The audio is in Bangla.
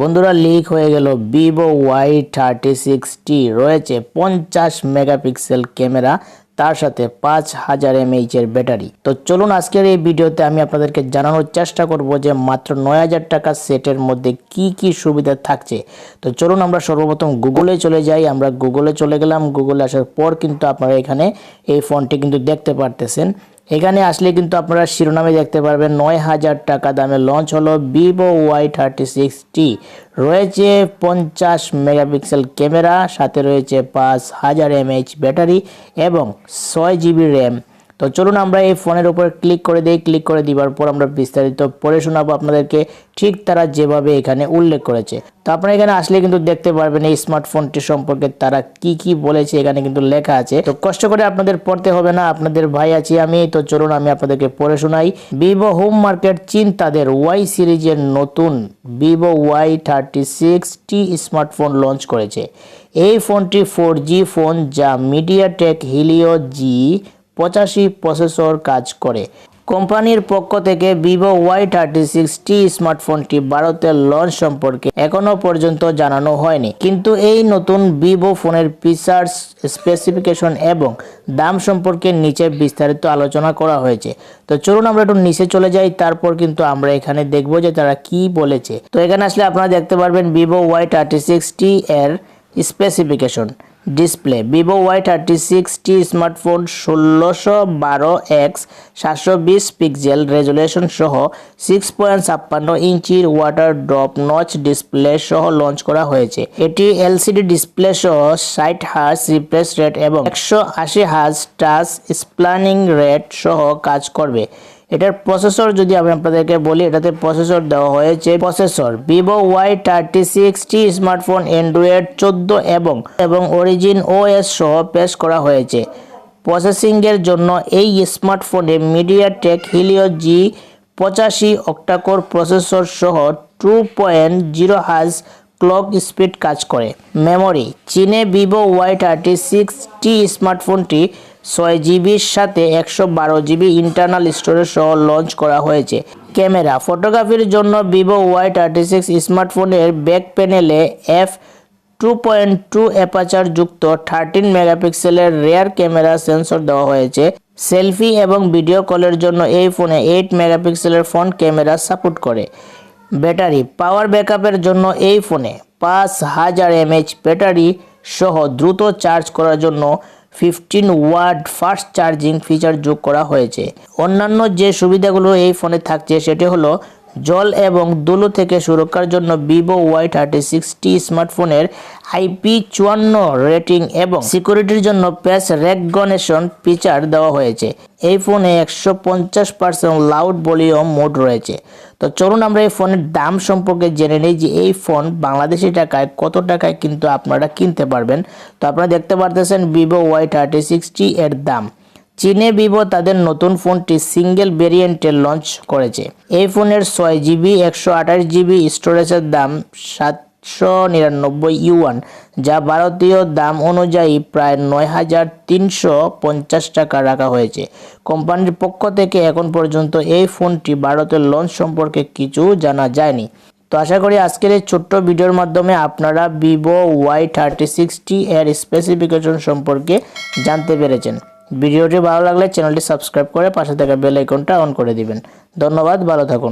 বন্ধুরা লিক হয়ে গেল Vivo Y thirty six T রয়েছে পঞ্চাশ মেগাপিক্সেল ক্যামেরা, তার সাথে পাঁচ হাজার এমএইচ এর ব্যাটারি। তো চলুন আজকের এই ভিডিওতে আমি আপনাদেরকে জানানোর চেষ্টা করব যে মাত্র নয় হাজার টাকা সেটের মধ্যে কি কি সুবিধা থাকছে। তো চলুন আমরা সর্বপ্রথম গুগলে চলে যাই। আমরা গুগলে চলে গেলাম। গুগলে আসার পর কিন্তু আপনারা এখানে এই ফোনটি কিন্তু দেখতে পারতেছেন। এখানে আসলে কিন্তু আপনারা শিরোনামে দেখতে পারবেন নয় হাজার টাকা দামে লঞ্চ হলো ভিভো ওয়াই থার্টি সিক্সটি রয়েছে পঞ্চাশ মেগাপিক্সেল ক্যামেরা, সাথে রয়েছে পাঁচ হাজার এমএইচ ব্যাটারি এবং ছয় জিবি র্যাম। তো চলুন আমরা এই ফোনের উপর ক্লিক করে দিই, ক্লিক করে দিবার পর আমরা বিস্তারিত পড়ে শোনাবো আপনাদেরকে ঠিক তারা যেভাবে এখানে উল্লেখ করেছে। তো আপনারা এখানে আসলে কিন্তু দেখতে পারবেন এই স্মার্টফোনটি সম্পর্কে তারা কি কি বলেছে, এখানে কিন্তু লেখা আছে। তো কষ্ট করে আপনাদের পড়তে হবে না, আপনাদের ভাই আছি আমি, তো চলুন আমি আপনাদেরকে পড়ে শোনাই। ভিভো হোম মার্কেট চীন তাদের ওয়াই সিরিজের নতুন Vivo Y thirty six T smartphone launch করেছে। এই ফোনটি ফোর ফোন যা মিডিয়াটেক হিলিও জি পঁচাশি প্রসেসর কাজ করে। কোম্পানির পক্ষ থেকে Vivo Y thirty six T স্মার্টফোনটি ভারতের লঞ্চ সম্পর্কে এখনও পর্যন্ত জানানো হয়নি। কিন্তু এই নতুন ভিভো ফোনের ফিচার্স স্পেসিফিকেশন এবং দাম সম্পর্কে নিচে বিস্তারিত আলোচনা করা হয়েছে। তো চলুন আমরা একটু নিচে চলে যাই, তারপর কিন্তু আমরা এখানে দেখব যে তারা কি বলেছে। তো এখানে আসলে আপনারা দেখতে পারবেন Vivo Y thirty six T এর specification display. Vivo Y thirty six T smartphone ষোলোশো বারো এক্স, সাতশো বিশ পিক্সেল রেজুলেশন সহ সিক্স পয়েন্ট ছাপ্পান্ন ইঞ্চির ওয়াটার ড্রপ নচ ডিসপ্লে সহ লঞ্চ করা হয়েছে। এটি এলসিডি ডিসপ্লে সহ ষাট হার্স রিফ্রেশ রেট এবং একশো আশি হার্স টাচ স্প্লানিং রেট সহ কাজ করবে। এটার প্রসেসর যদি আমি আপনাদেরকে বলি, এটাতে প্রসেসর দেওয়া হয়েছে processor Vivo Y thirty six T smartphone Android চোদ্দ এবং এবং অরিজিন ওএস সহ পেশ করা হয়েছে। প্রসেসিংয়ের জন্য এই স্মার্টফোনে মিডিয়াটেক হিলিও জি পঁচাশি অক্টাকোর প্রসেসর সহ টু পয়েন্ট জিরো হাজ ক্লক স্পিড কাজ করে। মেমোরি, চীনে Vivo Y thirty six T স্মার্টফোনটি ছয় জিবির সাথে একশো বারো জিবি ইন্টারনাল স্টোরেজ সহ লঞ্চ করা হয়েছে। ক্যামেরা ফটোগ্রাফির জন্য ভিভো ওয়াই থার্টি সিক্স স্মার্টফোনের ব্যাক প্যানেলে F two point two aperture যুক্ত থার্টিন মেগাপিক্সেলের রেয়ার ক্যামেরা সেন্সর দেওয়া হয়েছে। সেলফি এবং ভিডিও কলের জন্য এই ফোনে এইট মেগাপিক্সেলের ফ্রন্ট ক্যামেরা সাপোর্ট করে। ব্যাটারি পাওয়ার ব্যাকআপের জন্য এই ফোনে পাঁচ হাজার এমএইচ ব্যাটারি সহ দ্রুত চার্জ করার জন্য fifteen watt fast charging feature যোগ করা হয়েছে। অন্যান্য যে সুবিধাগুলো এই ফোনে থাকছে সেটি হলো জল এবং দুলো থেকে সুরক্ষার জন্য Vivo Y thirty six T স্মার্টফোনের আইপি চুয়ান্ন রেটিং এবং সিকিউরিটির জন্য প্যাস রেকগনেশন ফিচার দেওয়া হয়েছে। এই ফোনে একশো পঞ্চাশ পার্সেন্ট লাউড ভলিউম মোড রয়েছে। তো চলুন আমরা এই ফোনের দাম সম্পর্কে জেনে নিই যে এই ফোন বাংলাদেশি টাকায় কত টাকায় কিন্তু আপনারা কিনতে পারবেন। তো আপনারা দেখতে পারতেছেন ভিভো ওয়াই থার্টি সিক্সটি এর দাম। চীনে ভিভো তাদের নতুন ফোনটি সিঙ্গেল ভেরিয়েন্টে লঞ্চ করেছে। এই ফোনের ছয় জিবি, একশো আঠাশ জিবি স্টোরেজের দাম সাতশো নিরানব্বই ইউয়ান, যা ভারতীয় দাম অনুযায়ী প্রায় নয় হাজার তিনশো পঞ্চাশ টাকা রাখা হয়েছে। কোম্পানির পক্ষ থেকে এখন পর্যন্ত এই ফোনটি ভারতের লঞ্চ সম্পর্কে কিছু জানা যায়নি। তো আশা করি আজকের এই ছোট্ট ভিডিওর মাধ্যমে আপনারা Vivo Y thirty six T এর স্পেসিফিকেশন সম্পর্কে জানতে পেরেছেন। ভিডিওটি ভালো লাগলে চ্যানেলটি সাবস্ক্রাইব করে পাশে থাকা বেল আইকনটা অন করে দিবেন। ধন্যবাদ, ভালো থাকুন।